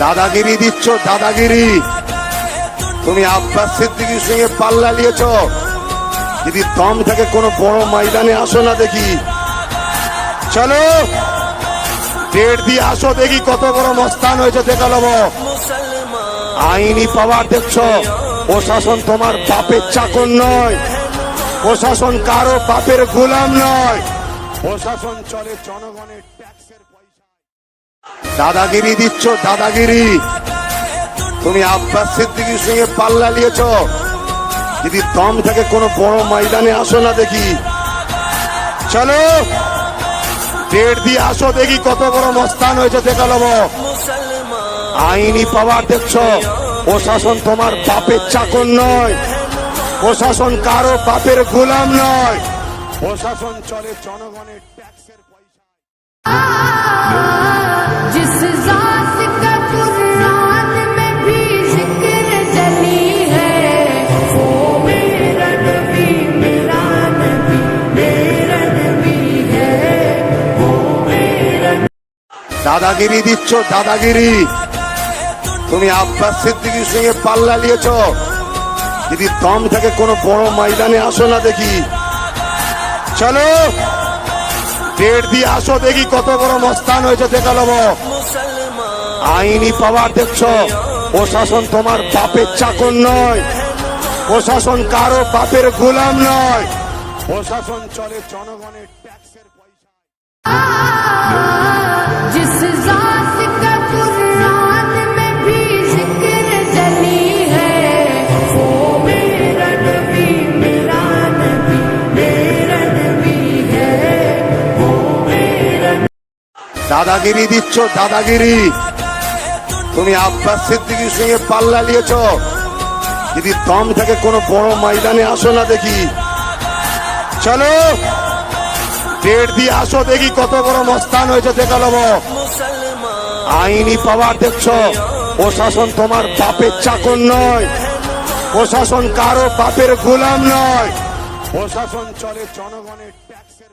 দাদাগিরি দিচ্ছ, দাদাগিরি। তুমি আব্বাস সিদ্দিকির সঙ্গে পাল্লা নিয়েছ যদি দম থাকে কোনো বড় ময়দানে আসো না দেখি। চলো। ডেট দিয়ে আসো দেখি কত বড় মস্তান হয়েছে দেখা লব আইনি পাওয়ার দেখছ, প্রশাসন তোমার বাপের চাকর নয়। প্রশাসন কারও বাপের গোলাম নয়। প্রশাসন চলে জনগণের ট্যাক্সের দাদাগিরি দিচ্ছ, দাদাগিরি। তুমি আব্বাস সিদ্দিকির সঙ্গে পাল্লা নিয়েছ যদি দম থেকে কোনো বড় ময়দানে আসো না দেখি। চলো। ডেট দিয়ে আসো দেখি কত বড় মস্তান হয়েছে, দেখা লব। আইনি পাওয়ার দেখছ। প্রশাসন তোমার বাপের চাকর নয়। প্রশাসন কারও বাপের গোলাম নয়। প্রশাসন চলে জনগণের ট্যাক্সের পয়সা। দাদাগিরি দিচ্ছ, দাদাগিরি। তুমি আব্বাস সিদ্দিকির সঙ্গে পাল্লা নিয়েছ। যদি দম থাকে কোনো বড় ময়দানে আসো না দেখি। চলো, ডেট দিয়ে আসো দেখি কত বড় মস্তান হয়েছে, দেখা লব আইনি পাওয়ার দেখছ, প্রশাসন তোমার বাপের চাকর নয়। প্রশাসন কারও বাপের গোলাম নয়। প্রশাসন চলে জনগণের ট্যাক্সের পয়সা। দাদাগিরি দিচ্ছ দাদাগিরি তুমি আব্বাস সিদ্দিকির সঙ্গে পাল্লা নিয়েছ যদি দম থাকে কোনো বড় ময়দানে আসো না দেখি। চলো। ডেট দিয়ে আসো দেখি কত বড় মস্তান হয়েছে দেখা লব। আইনি পাওয়ার দেখছ? প্রশাসন তোমার বাপের চাকর নয়। প্রশাসন কারও বাপের গোলাম নয়। প্রশাসন চলে জনগণের ট্যাক্সের